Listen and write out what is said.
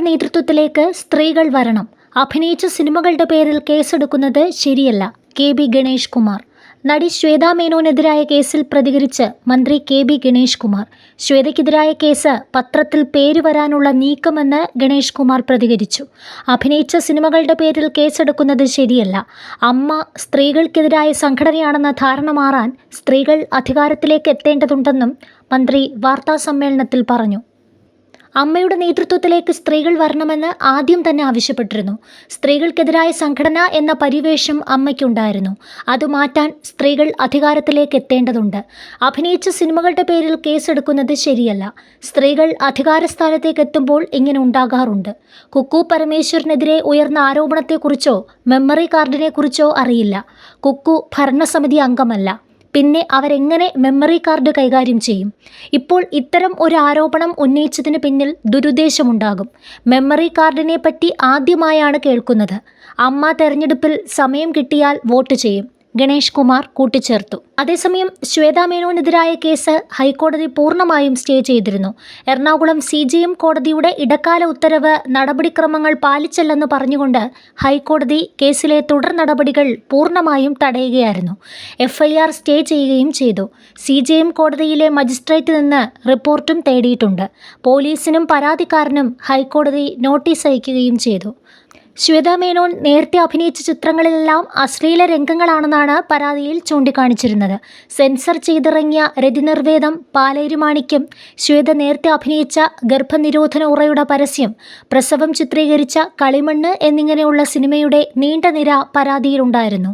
നേതൃത്വത്തിലേക്ക് സ്ത്രീകൾ വരണം. അഭിനയിച്ച സിനിമകളുടെ പേരിൽ കേസെടുക്കുന്നത് ശരിയല്ല. K B Ganesh Kumar. നടി ശ്വേതാ മേനോനെതിരായ കേസിൽ പ്രതികരിച്ച് മന്ത്രി കെ ബി ഗണേഷ് കുമാർ. ശ്വേതയ്ക്കെതിരായ കേസ് പത്രത്തിൽ പേര് വരാനുള്ള നീക്കമെന്ന് ഗണേഷ് കുമാർ പ്രതികരിച്ചു. അഭിനയിച്ച സിനിമകളുടെ പേരിൽ കേസെടുക്കുന്നത് ശരിയല്ല. അമ്മ സ്ത്രീകൾക്കെതിരായ സംഘടനയാണെന്ന ധാരണ മാറാൻ സ്ത്രീകൾ അധികാരത്തിലേക്ക് എത്തേണ്ടതുണ്ടെന്നും മന്ത്രി വാർത്താസമ്മേളനത്തിൽ പറഞ്ഞു. അമ്മയുടെ നേതൃത്വത്തിലേക്ക് സ്ത്രീകൾ വരണമെന്ന് ആദ്യം തന്നെ ആവശ്യപ്പെട്ടിരുന്നു. സ്ത്രീകൾക്കെതിരായ സംഘടന എന്ന പരിവേഷം അമ്മയ്ക്കുണ്ടായിരുന്നു. അത് മാറ്റാൻ സ്ത്രീകൾ അധികാരത്തിലേക്ക് എത്തേണ്ടതുണ്ട്. അഭിനയിച്ച സിനിമകളുടെ പേരിൽ കേസെടുക്കുന്നത് ശരിയല്ല. സ്ത്രീകൾ അധികാരസ്ഥാനത്തേക്ക് എത്തുമ്പോൾ ഇങ്ങനെ ഉണ്ടാകാറുണ്ട്. കുക്കു പരമേശ്വരനെതിരെ ഉയർന്ന ആരോപണത്തെക്കുറിച്ചോ മെമ്മറി കാർഡിനെക്കുറിച്ചോ അറിയില്ല. കുക്കു ഭരണസമിതി അംഗമല്ല. പിന്നെ അവരെങ്ങനെ മെമ്മറി കാർഡ് കൈകാര്യം ചെയ്യും? ഇപ്പോൾ ഇത്തരം ഒരു ആരോപണം ഉന്നയിച്ചതിന് പിന്നിൽ ദുരുദ്ദേശമുണ്ടാകും. മെമ്മറി കാർഡിനെ പറ്റി ആദ്യമായാണ് കേൾക്കുന്നത്. അമ്മ തെരഞ്ഞെടുപ്പിൽ സമയം കിട്ടിയാൽ വോട്ട് ചെയ്യും. ഗണേഷ് കുമാർ കൂട്ടിച്ചേർത്തു. അതേസമയം ശ്വേതാ മേനോനെതിരായ കേസ് ഹൈക്കോടതി പൂർണമായും സ്റ്റേ ചെയ്തിരുന്നു. എറണാകുളം സി ജി എം കോടതിയുടെ ഇടക്കാല ഉത്തരവ് നടപടിക്രമങ്ങൾ പാലിച്ചല്ലെന്ന് പറഞ്ഞുകൊണ്ട് ഹൈക്കോടതി കേസിലെ തുടർ നടപടികൾ പൂർണമായും തടയുകയായിരുന്നു. എഫ്ഐആർ സ്റ്റേ ചെയ്യുകയും ചെയ്തു. സി ജി എം കോടതിയിലെ മജിസ്ട്രേറ്റ് നിന്ന് റിപ്പോർട്ടും തേടിയിട്ടുണ്ട്. പോലീസിനും പരാതിക്കാരനും ഹൈക്കോടതി നോട്ടീസ് അയക്കുകയും ചെയ്തു. ശ്വേത മേനോൻ നേരത്തെ അഭിനയിച്ച ചിത്രങ്ങളിലെല്ലാം അശ്ലീല രംഗങ്ങളാണെന്നാണ് പരാതിയിൽ ചൂണ്ടിക്കാണിച്ചിരുന്നത്. സെൻസർ ചെയ്തിറങ്ങിയ രതിനിർവേദം പാലേരുമാണിക്യം ശ്വേത നേരത്തെ അഭിനയിച്ച ഗർഭനിരോധന ഉറയുടെ പരസ്യം പ്രസവം ചിത്രീകരിച്ച കളിമണ്ണ് എന്നിങ്ങനെയുള്ള സിനിമയുടെ നീണ്ട നിര പരാതിയിലുണ്ടായിരുന്നു.